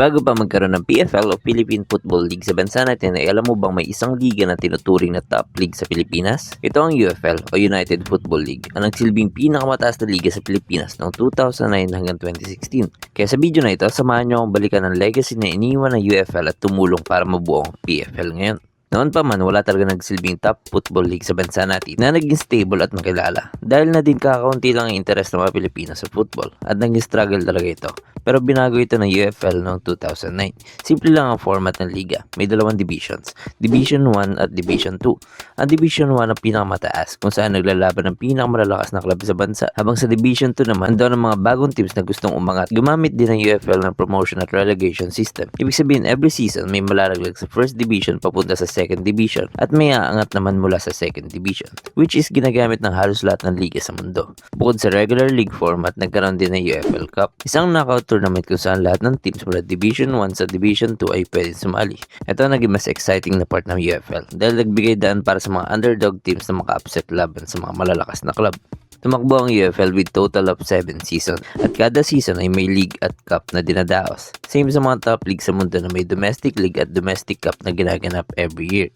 Bago pa magkaroon ng PFL o Philippine Football League sa bansa natin ay alam mo bang may isang liga na tinuturing na top league sa Pilipinas? Ito ang UFL o United Football League ang nagsilbing pinakamataas na liga sa Pilipinas noong 2009 hanggang 2016. Kaya sa video na ito, samahan nyo akong balikan ang legacy na iniwan ng UFL at tumulong para mabuo ang PFL ngayon. Noon pa man, wala talaga nagsilbing top football league sa bansa natin na naging stable at makilala. Dahil na din kakaunti lang ang interest ng mga Pilipino sa football at naging struggle talaga ito. Pero binago ito ng UFL noong 2009. Simple lang ang format ng liga. May dalawang divisions, Division 1 at Division 2. Ang Division 1 ang pinakamataas kung saan naglalaban ng pinakamalalakas na club sa bansa. Habang sa Division 2 naman, andaw ng mga bagong teams na gustong umangat. Gumamit din ng UFL ng promotion at relegation system. Ibig sabihin, every season may malalaglag sa first division papunta sa second division at may aangat naman mula sa second division which is ginagamit ng halos lahat ng liga sa mundo. Bukod sa regular league format, nagkaroon din ng UFL Cup. Isang knockout tournament kung saan lahat ng teams mula Division 1 sa Division 2 ay pwede sumali. Ito ang naging mas exciting na part ng UFL dahil nagbigay daan para sa mga underdog teams na maka-upset laban sa mga malalakas na club. Tumakbo ang UFL with total of 7 season at kada season ay may league at cup na dinadaos. Same sa mga top league sa mundo na may domestic league at domestic cup na ginaganap every year.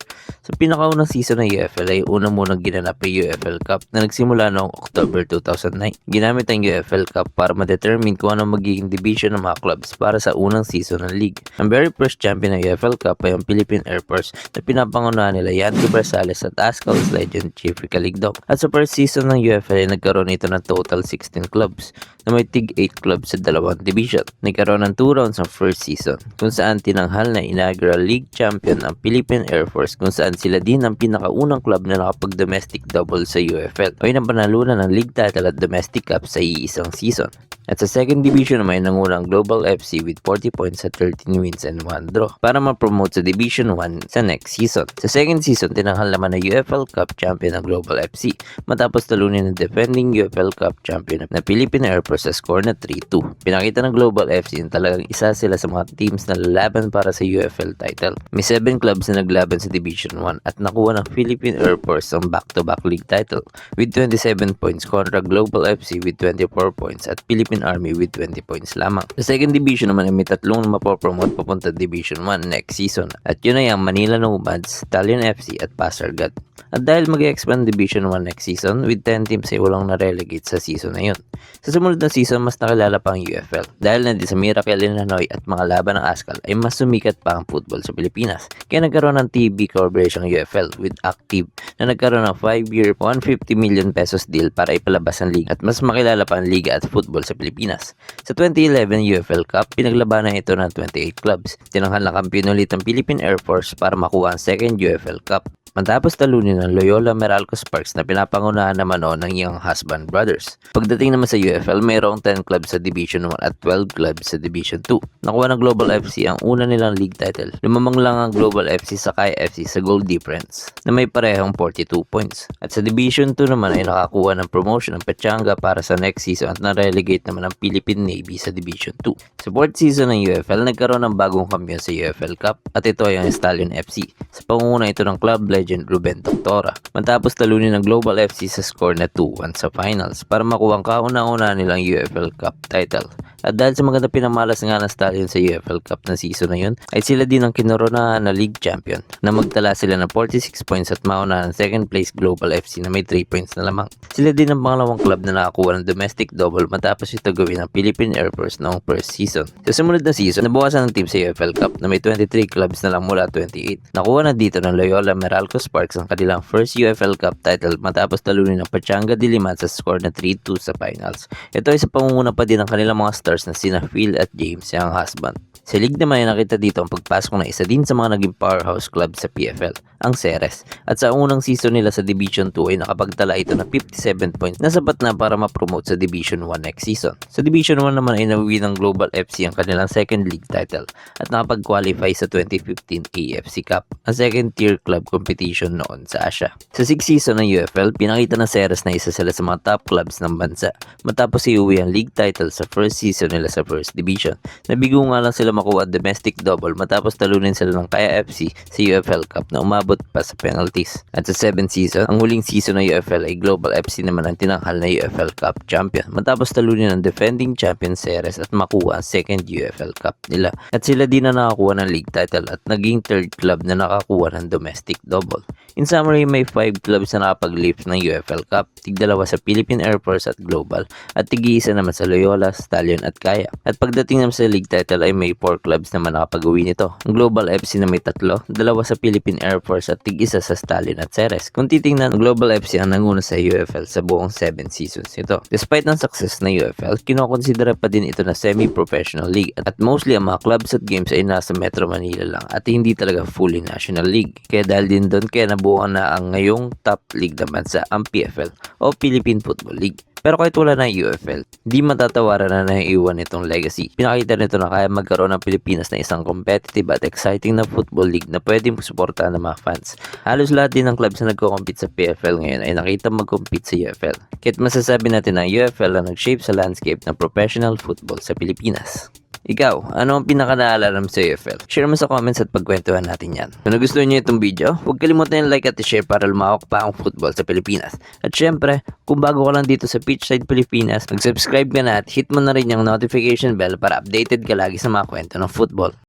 Sa pinakaunang season ng UFL ay una munang ginanap ang UFL Cup na nagsimula noong October 2009. Ginamit ang UFL Cup para ma-determine kung anong magiging division ng mga clubs para sa unang season ng league. Ang very first champion ng UFL Cup ay ang Philippine Air Force na pinapangunahan nila Yanti Barsales at Ascal's legend Jeffrey Caligdong. At sa first season ng UFL ay nagkaroon ito ng total 16 clubs na may tig 8 clubs sa dalawang division. Nagkaroon ng 2 rounds ang first season kung saan tinanghal na inaugural league champion ang Philippine Air Force kung saan sila din ang pinakaunang club na nakapag-domestic double sa UFL o yung panalunan ng league title at domestic cup sa iisang season. At sa second division naman nangunang Global FC with 40 points at 13 wins and 1 draw para ma-promote sa Division 1 sa next season. Sa second season, tinanghal naman na UFL Cup champion ng Global FC matapos talunin ng defending UFL Cup champion na Philippine Air Force sa score na 3-2. Pinakita ng Global FC na talagang isa sila sa mga teams na lalaban para sa UFL title. May 7 clubs na naglaban sa Division 1 at nakuha ng Philippine Air Force ang back-to-back league title with 27 points kontra Global FC with 24 points at Philippine Army with 20 points lamang. Sa second division naman ay may tatlong mapopromote papunta Division 1 next season at yun ay ang Manila Nomads, Stallion FC at Pasargat. At dahil mag-expand Division 1 next season with 10 teams ay walang na-relegate sa season na yun. Sa sumunod na season mas nakilala pa ang UFL dahil na din sa Miracle in Hanoi at mga laban ng Ascal ay mas sumikat pa ang football sa Pilipinas. Kaya nagkaroon ng TV coverage ang UFL with Active na nagkaroon ng 5-year 150 million pesos deal para ipalabas ang liga at mas makilala pa ang liga at football sa Pilipinas. Sa 2011 UFL Cup, pinaglabanan ito ng 28 clubs. Tinanghal na kampiyon ulit ang Philippine Air Force para makuha ang second UFL Cup. Matapos talunin ng Loyola Meralco Sparks na pinapangunahan naman noon ng Young Husband Brothers. Pagdating naman sa UFL, mayroong 10 clubs sa Division 1 at 12 clubs sa Division 2. Nakuha ng Global FC ang una nilang league title. Lumamang lang ang Global FC sa Kai FC sa goal difference na may parehong 42 points. At sa Division 2 naman ay nakakuha ng promotion ng Pechanga para sa next season at na-relegate naman ang Philippine Navy sa Division 2. Sa fourth season ng UFL, nagkaroon ng bagong kampiyon sa UFL Cup at ito ay ang Stallion FC. Sa pangunguna ito ng club legend Ruben Doctora. Matapos talunin ng Global FC sa score na 2-1 sa finals para makuha ang kauna-una nilang UFL Cup title. At dahil sa maganda pinamalas nga ng Stallion sa UFL Cup na season na yun, ay sila din ang kinoronahan na league champion na magtala sila ng 46 points at mauna ng second place Global FC na may 3 points na lamang. Sila din ang pangalawang club na nakakuha ng domestic double matapos ito gawin ng Philippine Air Force noong first season. Sa sumunod na season, nabawasan ng team sa UFL Cup na may 23 clubs na lang mula 28. Nakuha na dito ng Loyola Meralco Sparks ang kanilang first UFL Cup title matapos talunin ng Pachanga Diliman sa score na 3-2 sa finals. Ito ay sa pangunguna pa din ng kanilang mga stars na sina Phil at James, yung husband. Sa league naman ay nakita dito ang pagpasok ng isa din sa mga naging powerhouse club sa PFL, ang Ceres. At sa unang season nila sa Division 2 ay nakapagtala ito ng 57 points na sapat na para ma-promote sa Division 1 next season. Sa Division 1 naman ay nawiwi ng Global FC ang kanilang second league title at nakapag-qualify sa 2015 AFC Cup, ang second tier club competition competition noon sa Asia. Sa 6th season ng UFL, pinakita ng Ceres na isa sila sa mga top clubs ng bansa matapos iuwi ang league title sa first season nila sa first division. Nabigo nga lang sila makuha ang domestic double matapos talunin sila ng Kaya FC sa UFL Cup na umabot pa sa penalties. At sa 7th season, ang huling season ng UFL ay Global FC naman ang tinanghal na UFL Cup champion matapos talunin ng defending champion Ceres at makuha ang second UFL Cup nila. At sila din na nakakuha ng league title at naging third club na nakakuha ng domestic double. In summary, may 5 clubs na nakapag-lift ng UFL Cup, tigdalawa sa Philippine Air Force at Global, at tig-isa naman sa Loyola, Stallion at Kaya. At pagdating naman sa league title ay may 4 clubs naman nakapag-uwi nito. Ang Global FC na may tatlo, dalawa sa Philippine Air Force at tig-isa sa Stallion at Ceres. Kung titingnan, ang Global FC ang nanguna sa UFL sa buong 7 seasons ito. Despite ng success na UFL, kinokonsidera pa din ito na semi-professional league at mostly ang mga clubs at games ay nasa Metro Manila lang at hindi talaga fully national league. Kaya dahil din doon kaya nabuo na ang ngayong top league naman sa ang PFL o Philippine Football League. Pero kahit wala na UFL, di matatawaran na naiiwan itong legacy. Pinakita nito na kaya magkaroon ng Pilipinas na isang competitive at exciting na football league na pwedeng suportahan ng mga fans. Halos lahat din ng clubs na nagko-compete sa PFL ngayon ay nakita mag-compete sa UFL. Kaya't masasabi natin na UFL ang nag-shape sa landscape ng professional football sa Pilipinas. Ikaw, ano ang pinaka naalala mo sa UFL? Share mo sa comments at pagkwentuhan natin yan. Kung nagustuhan niyo itong video, huwag kalimutan yung like at share para lumawak pa ang football sa Pilipinas. At syempre, kung bago ka lang dito sa Pitchside Pilipinas, mag-subscribe ka na at hit mo na rin yung notification bell para updated ka lagi sa mga kwento ng football.